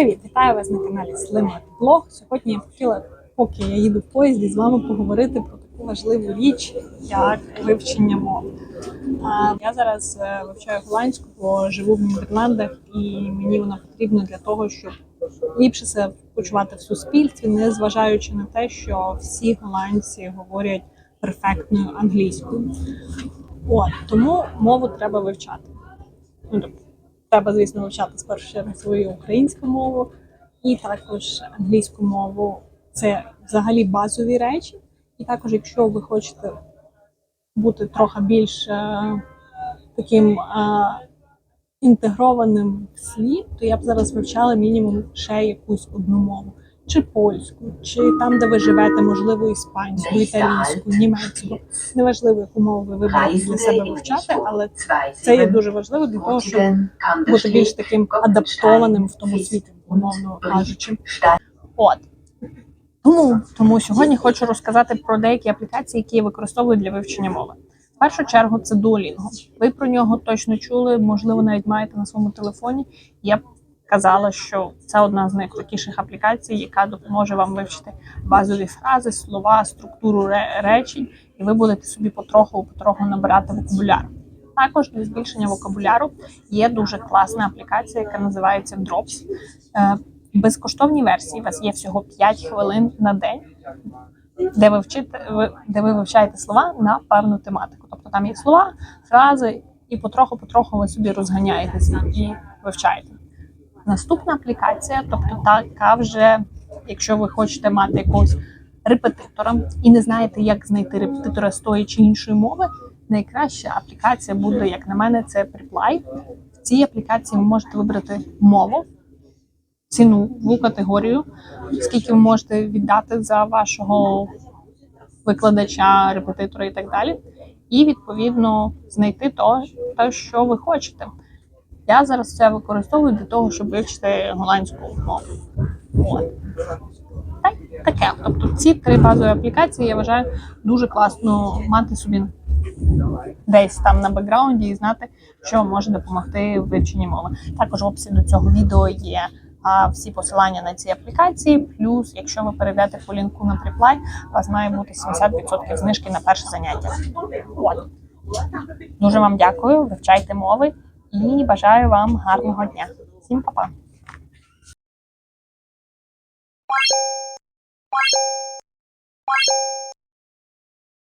Привіт, вітаю вас на каналі Slim Блог. Сьогодні я хотіла, поки я їду в поїзді, з вами поговорити про таку важливу річ, як вивчення мови. Я зараз е, вивчаю голландську, бо живу в Нідерландах, і мені вона потрібна для того, щоб ліпше себе почувати в суспільстві, не зважаючи на те, що всі голландці говорять перфектною англійською. От тому мову треба вивчати. Ну, тобто, треба, звісно, вивчати з першу чергу свою українську мову і також англійську мову. Це взагалі базові речі. І також, якщо ви хочете бути трохи більш е, таким е, інтегрованим в світ, то я б зараз вивчала мінімум ще якусь одну мову. Чи польську, чи там, де ви живете, можливо, іспанську, італійську, німецьку. Неважливо, яку мову ви виберете для себе вивчати, але це є дуже важливо для того, щоб бути більш таким адаптованим в тому світі, умовно кажучи. От тому, тому сьогодні хочу розказати про деякі аплікації, які я використовую для вивчення мови. В першу чергу це Duolingo. Ви про нього точно чули, можливо, навіть маєте на своєму телефоні. Я казала, що це одна з найкрутіших аплікацій, яка допоможе вам вивчити базові фрази, слова, структуру речень, і ви будете собі потроху потроху набирати вокабуляр. Також для збільшення вокабуляру є дуже класна аплікація, яка називається Drops. Е, В безкоштовній версії у вас є всього 5 хвилин на день, де ви вчите, де ви вивчаєте слова на певну тематику. Тобто там є слова, фрази, і потроху-потроху ви собі розганяєтеся і вивчаєте. Наступна аплікація, тобто така вже, якщо ви хочете мати якогось репетитора і не знаєте, як знайти репетитора з тої чи іншої мови, найкраща аплікація буде, як на мене, це Preply. В цій аплікації ви можете вибрати мову, ціну, категорію, скільки ви можете віддати за вашого викладача, репетитора і так далі. І відповідно знайти те, що ви хочете. Я зараз це використовую для того, щоб вивчити голландську мову. Так, таке. Тобто ці три базові аплікації я вважаю дуже класно мати собі десь там на бекграунді і знати, що може допомогти в вивченні мови. Також в описі до цього відео є а, всі посилання на ці аплікації. Плюс, якщо ви перейдете по лінку на Preply, у вас має бути 70% знижки на перше заняття. От. Дуже вам дякую, вивчайте мови і бажаю вам гарного дня. Всім па-па!